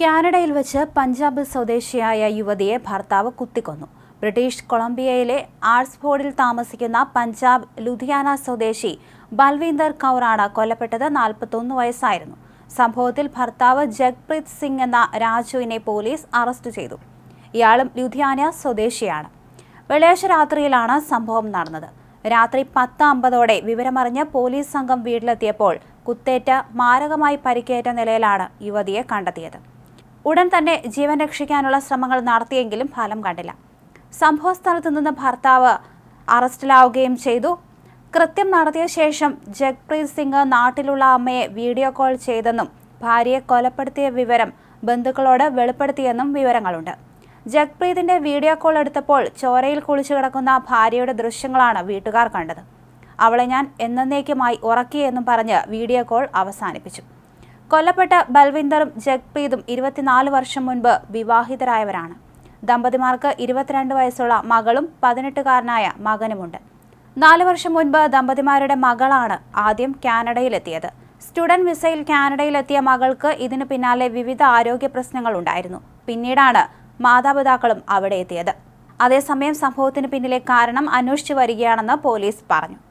കാനഡയിൽ വെച്ച് പഞ്ചാബ് സ്വദേശിയായ യുവതിയെ ഭർത്താവ് കുത്തിക്കൊന്നു. ബ്രിട്ടീഷ് കൊളംബിയയിലെ ആർട്സ്ഫോർഡിൽ താമസിക്കുന്ന പഞ്ചാബ് ലുധിയാന സ്വദേശി ബൽവീന്ദർ കൗറാണ് കൊല്ലപ്പെട്ടത് നാൽപ്പത്തൊന്ന് വയസ്സായിരുന്നു. സംഭവത്തിൽ ഭർത്താവ് ജഗ്പ്രീത് സിംഗ് എന്ന രാജുവിനെ പോലീസ് അറസ്റ്റ് ചെയ്തു. ഇയാളും ലുധിയാന സ്വദേശിയാണ്. വെള്ളിയാഴ്ച രാത്രിയിലാണ് സംഭവം നടന്നത്. രാത്രി പത്ത് അമ്പതോടെ വിവരമറിഞ്ഞ് പോലീസ് സംഘം വീട്ടിലെത്തിയപ്പോൾ കുത്തേറ്റ മാരകമായി പരിക്കേറ്റ നിലയിലാണ് യുവതിയെ കണ്ടെത്തിയത്. ഉടൻ തന്നെ ജീവൻ രക്ഷിക്കാനുള്ള ശ്രമങ്ങൾ നടത്തിയെങ്കിലും ഫലം കണ്ടില്ല. സംഭവ സ്ഥലത്തു നിന്ന് ഭർത്താവ് അറസ്റ്റിലാവുകയും ചെയ്തു. കൃത്യം നടത്തിയ ശേഷം ജഗ്പ്രീത് സിംഗ് നാട്ടിലുള്ള അമ്മയെ വീഡിയോ കോൾ ചെയ്തെന്നും ഭാര്യയെ കൊലപ്പെടുത്തിയ വിവരം ബന്ധുക്കളോട് വെളിപ്പെടുത്തിയെന്നും വിവരങ്ങളുണ്ട്. ജഗ്പ്രീതിന്റെ വീഡിയോ കോൾ എടുത്തപ്പോൾ ചോരയിൽ കുളിച്ചു കിടക്കുന്ന ഭാര്യയുടെ ദൃശ്യങ്ങളാണ് വീട്ടുകാർ കണ്ടത്. അവളെ ഞാൻ എന്നേക്കുമായി ഉറക്കിയെന്നും പറഞ്ഞ് വീഡിയോ കോൾ അവസാനിപ്പിച്ചു. കൊല്ലപ്പെട്ട ബൽവിന്ദറും ജഗ്പ്രീതും ഇരുപത്തിനാല് വർഷം മുൻപ് വിവാഹിതരായവരാണ്. ദമ്പതിമാർക്ക് ഇരുപത്തിരണ്ട് വയസ്സുള്ള മകളും പതിനെട്ടുകാരനായ മകനുമുണ്ട്. നാല് വർഷം മുൻപ് ദമ്പതിമാരുടെ മകളാണ് ആദ്യം കാനഡയിലെത്തിയത്. സ്റ്റുഡന്റ് വിസയിൽ കാനഡയിലെത്തിയ മകൾക്ക് ഇതിനു പിന്നാലെ വിവിധ ആരോഗ്യ പ്രശ്നങ്ങൾ ഉണ്ടായിരുന്നു. പിന്നീടാണ് മാതാപിതാക്കളും അവിടെ എത്തിയത്. അതേസമയം സംഭവത്തിന് പിന്നിലെ കാരണം അന്വേഷിച്ചു വരികയാണെന്ന് പോലീസ് പറഞ്ഞു.